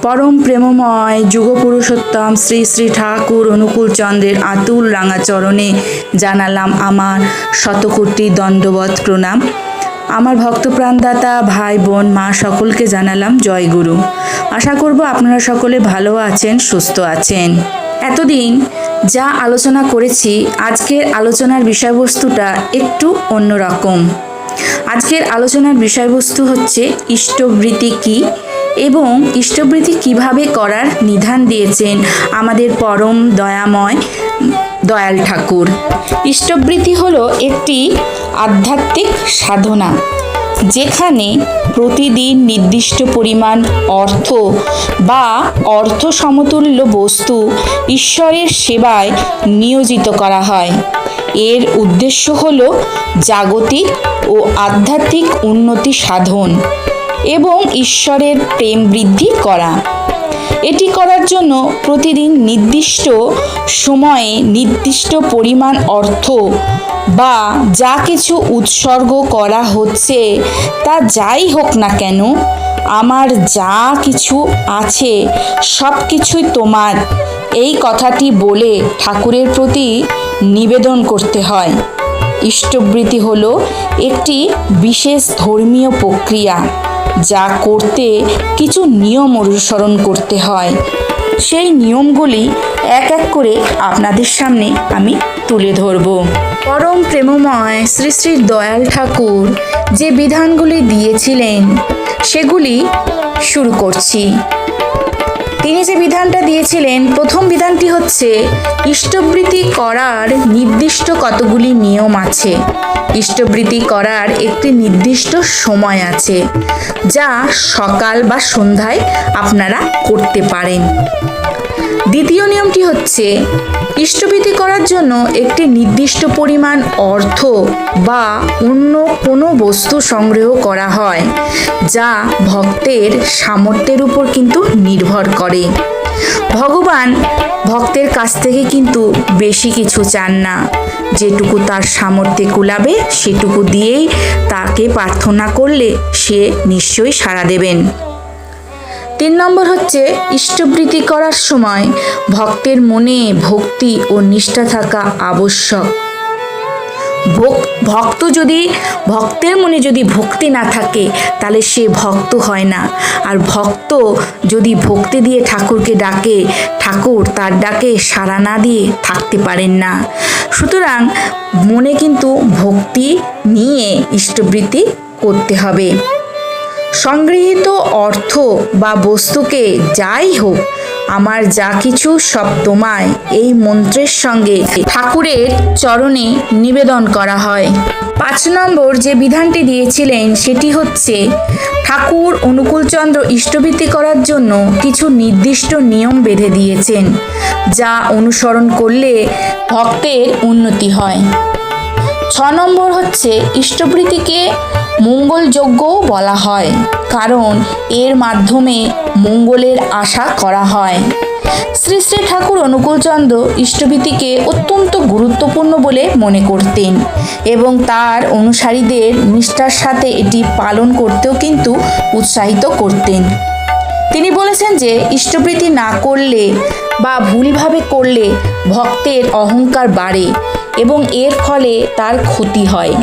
পরম প্রেমময় যুগপুরুষোত্তম শ্রী শ্রী ঠাকুর অনুকূল চন্দ্রের আতুল রাঙাচরণে জানালাম আমার শতকোটি দণ্ডবত প্রণাম। আমার ভক্তপ্রাণদাতা, ভাই, বোন, মা সকলকে জানালাম জয় গুরু। আশা করব আপনারা সকলে ভালো আছেন, সুস্থ আছেন। এতদিন যা আলোচনা করেছি, আজকের আলোচনার বিষয়বস্তুটা একটু অন্যরকম। আজকের আলোচনার বিষয়বস্তু হচ্ছে, ইষ্টবৃত্তি কি? এবং ইষ্টবৃত্তি কীভাবে করার নিধান দিয়েছেন আমাদের পরম দয়াময় দয়াল ঠাকুর। ইষ্টবৃত্তি হলো একটি আধ্যাত্মিক সাধনা, যেখানে প্রতিদিন নির্দিষ্ট পরিমাণ অর্থ বা অর্থ সমতুল্য বস্তু ঈশ্বরের সেবায় নিয়োজিত করা হয়। এর উদ্দেশ্য হল জাগতিক ও আধ্যাত্মিক উন্নতি সাধন। এবং ঈশ্বরের প্রেম বৃদ্ধি করা। এটি করার জন্য প্রতিদিন নির্দিষ্ট সময়ে নির্দিষ্ট পরিমাণ অর্থ বা যা কিছু উৎসর্গ করা হচ্ছে তা যাই হোক না কেন, আমার যা কিছু আছে সব কিছুই তোমার। এই কথাটি বলে ঠাকুরের প্রতি নিবেদন করতে হয়। ইষ্টবৃত্তি হলো একটি বিশেষ ধর্মীয় প্রক্রিয়া। যা করতে কিছু নিয়ম অনুসরণ করতে হয়। সেই নিয়মগুলি এক এক করে আপনাদের সামনে আমি তুলে ধরব। পরম প্রেমময় শ্রী শ্রী দয়াল ঠাকুর যে বিধানগুলি দিয়েছিলেন, সেগুলি শুরু করছি। তিনি যে বিধানটা দিয়েছিলেন, প্রথম বিধানটি হচ্ছে, ইষ্টবৃত্তি করার নির্দিষ্ট কতগুলি নিয়ম আছে? ইষ্টবৃত্তি করার একটি নির্দিষ্ট সময় আছে, যা সকাল বা সন্ধ্যায় আপনারা করতে পারেন। দ্বিতীয় নিয়মটি হচ্ছে ইষ্টবৃত্তি করার জন্য একটি নির্দিষ্ট পরিমাণ অর্থ বা অন্য কোনো বস্তু সংগ্রহ করা হয়, যা ভক্তের সামর্থ্যের উপর কিন্তু নির্ভর করে। ভগবান ভক্তের কাছ থেকে কিন্তু বেশি কিছু চান না। যেটুকু তার সামর্থ্যে কুলাবে, সেটুকু দিয়েই তাকে প্রার্থনা করলে সে নিশ্চয়ই সাড়া দেবেন। তিন নম্বর হচ্ছে ইষ্টবৃত্তি করার সময় ভক্তের মনে ভক্তি ও নিষ্ঠা থাকা আবশ্যক। ভক- ভক্ত যদি, ভক্তের মনে যদি ভক্তি না থাকে, তাহলে সে ভক্ত হয় না। আর ভক্ত যদি ভক্তি দিয়ে ঠাকুরকে ডাকে, ঠাকুর তার ডাকে সাড়া না দিয়ে থাকতে পারেন না। সুতরাং মনে কিন্তু ভক্তি নিয়ে ইষ্টবৃত্তি করতে হবে। সংগৃহীত অর্থ বা বস্তুকে যাই হোক, আমার যা কিছু সব তোমায় এই মন্ত্রের সঙ্গে ঠাকুরের চরণে নিবেদন করা হয়। পাঁচ নম্বর যে বিধানটি দিয়েছিলেন সেটি হচ্ছে, ঠাকুর অনুকূলচন্দ্র ইষ্টবৃত্তি করার জন্য কিছু নির্দিষ্ট নিয়ম বেঁধে দিয়েছেন, যা অনুসরণ করলে ভক্তের উন্নতি হয়। ছ নম্বর হচ্ছে, ইষ্টবৃত্তিকে মঙ্গলযজ্ঞও বলা হয়, কারণ এর মাধ্যমে মঙ্গলের আশা করা হয়। শ্রী শ্রী ঠাকুর অনুকূলচন্দ্র ইষ্টবৃত্তিকে অত্যন্ত গুরুত্বপূর্ণ বলে মনে করতেন এবং তার অনুসারীদের নিষ্ঠার সাথে এটি পালন করতেও কিন্তু উৎসাহিত করতেন। তিনি বলেছেন যে, ইষ্টপ্রীতি না করলে বা ভুলভাবে করলে ভক্তের অহংকার বাড়ে। এবং এর ফলে তার ক্ষতি হয়।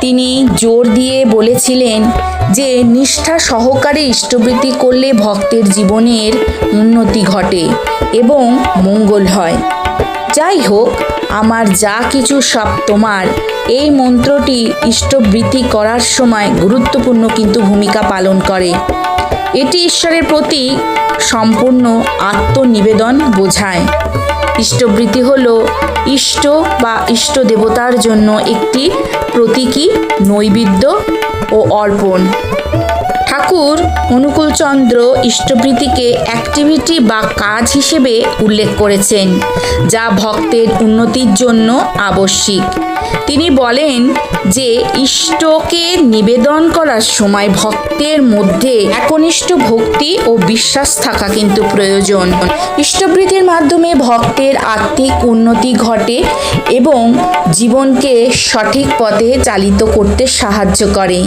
তিনি জোর দিয়ে বলেছিলেন যে, নিষ্ঠা সহকারে ইষ্টবৃত্তি করলে ভক্তের জীবনের উন্নতি ঘটে এবং মঙ্গল হয়। যাই হোক, আমার যা কিছু সব তোমার। এই মন্ত্রটি ইষ্টবৃত্তি করার সময় গুরুত্বপূর্ণ কিন্তু ভূমিকা পালন করে। এটি ঈশ্বরের প্রতি সম্পূর্ণ আত্মনিবেদন বোঝায়। ইষ্টবৃত্তি হল ইষ্ট বা ইষ্ট দেবতার জন্য একটি প্রতীকী নৈবেদ্য ও অর্পণ। ঠাকুর অনুকূলচন্দ্র ইষ্টবৃত্তিকে অ্যাক্টিভিটি বা কাজ হিসেবে উল্লেখ করেছেন, যা ভক্তের উন্নতির জন্য আবশ্যিক। তিনি বলেন যে, ইষ্টকে নিবেদন করার সময় ভক্তের মধ্যে একনিষ্ঠ ভক্তি ও বিশ্বাস থাকা কিন্তু প্রয়োজন। ইষ্টবৃত্তির মাধ্যমে ভক্তের আত্মিক উন্নতি ঘটে এবং জীবনকে সঠিক পথে চালিত করতে সাহায্য করে।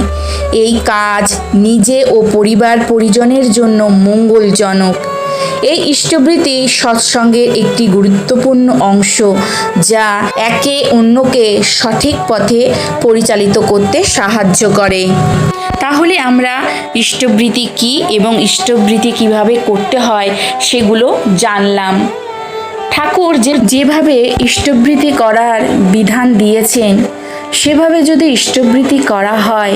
এই কাজ নিজে ও পরিবার পরিজনের জন্য মঙ্গলজনক। এই ইষ্টবৃত্তি সৎসঙ্গের একটি গুরুত্বপূর্ণ অংশ যা একে অন্যকে সঠিক পথে পরিচালিত করতে সাহায্য করে। তাহলে আমরা ইষ্টবৃত্তি কি এবং ইষ্টবৃত্তি কীভাবে করতে হয় সেগুলো জানলাম। ঠাকুর যে যেভাবে ইষ্টবৃত্তি করার বিধান দিয়েছেন সেভাবে যদি ইষ্টবৃত্তি করা হয়,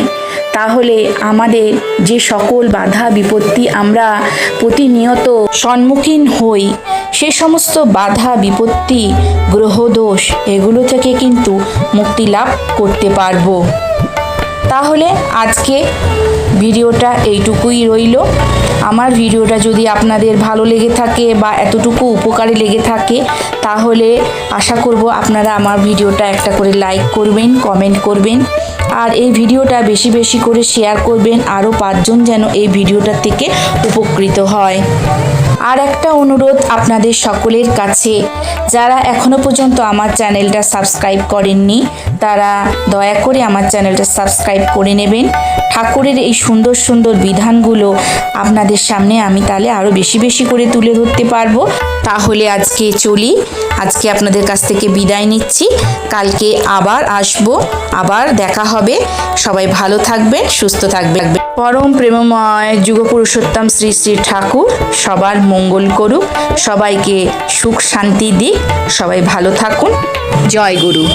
তাহলে আমাদের যে সকল বাধা বিপত্তি আমরা প্রতিনিয়ত সম্মুখীন হই, সে সমস্ত বাধা বিপত্তি, গ্রহদোষ, এগুলো থেকে কিন্তু মুক্তি লাভ করতে পারব। তাহলে আজকে ভিডিওটা এইটুকুই রইল। আমার ভিডিওটা যদি আপনাদের ভালো লেগে থাকে বা এতটুকু উপকারে লেগে থাকে, তাহলে আশা করব আপনারা আমার ভিডিওটা একটা করে লাইক করবেন কমেন্ট করবেন। আর এই ভিডিওটা বেশি বেশি করে শেয়ার করবেন আরও পাঁচজন যেন এই ভিডিওটা থেকে উপকৃত হয়। আর একটা অনুরোধ আপনাদের সকলের কাছে। যারা এখনও পর্যন্ত আমার চ্যানেলটা সাবস্ক্রাইব করেননি, তারা দয়া করে আমার চ্যানেলটা সাবস্ক্রাইব করে নেবেন। ঠাকুরের এই সুন্দর সুন্দর বিধানগুলো আপনাদের সামনে আমি তাহলে আরও বেশি বেশি করে তুলে ধরতে পারব। তাহলে আজকে চলি। আজকে আপনাদের কাছ থেকে বিদায় নিচ্ছি। কালকে আবার আসব, আবার দেখা হবে। সবাই ভালো থাকবেন, সুস্থ থাকবেন। পরম প্রেমময় যুগপুরুষোত্তম শ্রী শ্রী ঠাকুর সবার মঙ্গল করুক। সবাইকে সুখ শান্তি দিক। সবাই ভালো থাকুন। জয় গুরু।